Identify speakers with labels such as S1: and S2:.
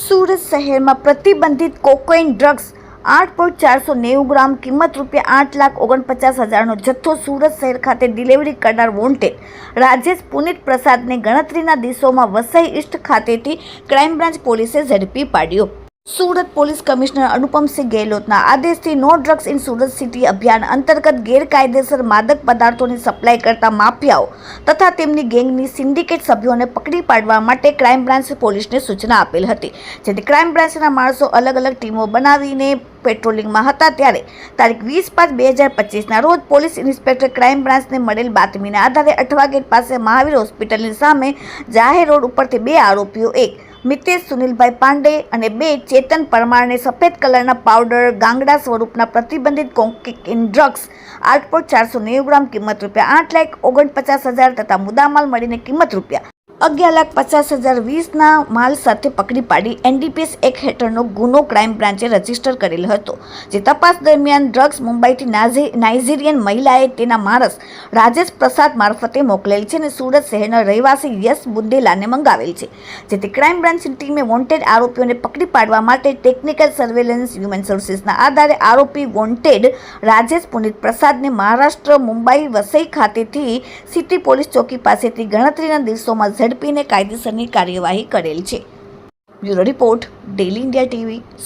S1: સુરત શહેરમાં પ્રતિબંધિત કોકોઇન ડ્રગ્સ આઠ પોઈન્ટ ચારસો નેવું ગ્રામ, કિંમત રૂપિયા આઠ લાખ ઓગણપચાસ હજારનો જથ્થો સુરત શહેર ખાતે ડિલિવરી કરનાર વોન્ટેડ રાજેશ પુનિત પ્રસાદને ગણતરીના દિવસોમાં વસઈ ઈસ્ટ ખાતેથી ક્રાઇમ બ્રાન્ચ પોલીસે ઝડપી પાડ્યો. સુરત પોલીસ કમિશનર અનુપમસિંહ ગેહલોતના આદેશથી no drugs in Surat city અભિયાન અંતર્ગત ગેરકાયદેસર માદક પદાર્થોની સપ્લાય કરતા માફિયાઓ તથા તેમની ગેંગની સિન્ડિકેટ સભ્યોને પકડી પાડવા માટે ક્રાઇમ બ્રાન્ચ પોલીસને સૂચના આપેલ હતી. જેથી ક્રાઇમ બ્રાન્ચના માણસો અલગ અલગ ટીમો બનાવીને પેટ્રોલિંગમાં હતા. ત્યારે તારીખ વીસ પાંચ બે હજાર પચીસના રોજ પોલીસ ઇન્સ્પેક્ટર ક્રાઇમ બ્રાન્ચને મળેલ બાતમીના આધારે અઠવા ગેટ પાસે મહાવીર હોસ્પિટલની સામે જાહેર રોડ ઉપરથી બે આરોપીઓ, એક મિતેશ સુનિલભાઈ પાંડે અને બે ચેતન પરમારને સફેદ કલરના પાવડર ગાંગડા સ્વરૂપના પ્રતિબંધિત કોકેઇન ડ્રગ્સ, આઠ પોઈન્ટ ચારસો નેવું ગ્રામ કિંમત રૂપિયા, આઠ લાખ ઓગણપચાસ હજાર તથા મુદ્દામાલ મળીને કિંમત રૂપિયા અગિયાર લાખ પચાસ હજાર વીસના માલ સાથે પકડી પાડી એનડીપીએસ એક હેઠળનો ગુનો ક્રાઇમ બ્રાન્ચે રજિસ્ટર કરેલ હતો. જે તપાસ દરમિયાન ડ્રગ્સ મુંબઈથી નાઇજીરિયન મહિલાએ તેના માણસ રાજેશ પ્રસાદ મારફતે મોકલેલ છે અને સુરત શહેરના રહેવાસી યશ બુદ્દેલાને મંગાવેલ છે. જેથી ક્રાઇમ બ્રાન્ચની ટીમે વોન્ટેડ આરોપીઓને પકડી પાડવા માટે ટેકનિકલ સર્વેલન્સ, હ્યુમન સર્વિસીસના આધારે આરોપી વોન્ટેડ રાજેશ પુનિત પ્રસાદને મહારાષ્ટ્ર મુંબઈ વસઈ ખાતેથી સિટી પોલીસ ચોકી પાસેથી ગણતરીના દિવસોમાં ઝડપીને કાયદેસરની કાર્યવાહી કરેલ છે. Bureau report daily India TV